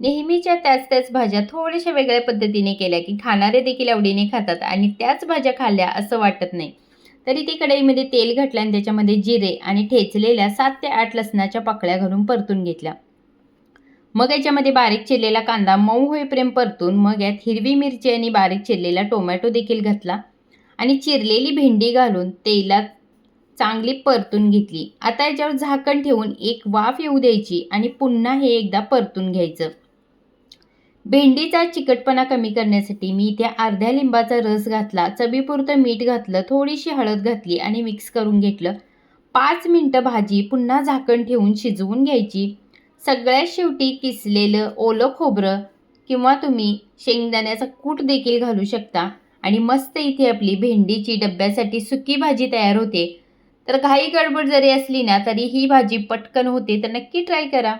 नेहमीच्या त्याच त्याच भाज्या थोड्याशा वेगळ्या पद्धतीने केल्या की खाणारे देखील आवडीने खातात आणि त्याच भाज्या खाल्ल्या असं वाटत नाही. तरी ती कढईमध्ये तेल घातलं आणि त्याच्यामध्ये जिरे आणि ठेचलेल्या सात ते आठ लसणाच्या पाकळ्या घालून परतून घेतल्या. मग याच्यामध्ये बारीक चिरलेला कांदा मऊ होईपर्यंत परतून मग यात हिरवी मिरची आणि बारीक चिरलेला टोमॅटो देखील घातला आणि चिरलेली भेंडी घालून तेलात चांगली परतून घेतली. आता याच्यावर झाकण ठेवून एक वाफ येऊ द्यायची आणि पुन्हा हे एकदा परतून घ्यायचं. भेंडीचा चिकटपणा कमी करण्यासाठी मी इथे अर्ध्या लिंबाचा रस घातला चवीपुरतं मीठ घातलं थोडीशी हळद घातली आणि मिक्स करून घेतलं. पाच मिनटं भाजी पुन्हा झाकण ठेवून शिजवून घ्यायची. सगळ्यात शेवटी किसलेलं ओलं खोबरं किंवा तुम्ही शेंगदाण्याचा कूट देखील घालू शकता. आणि मस्त इथे आपली भेंडीची डब्यासाठी सुकी भाजी तयार होते. तर काही गडबड जरी असली ना तरी ही भाजी पटकन होते तर नक्की ट्राय करा.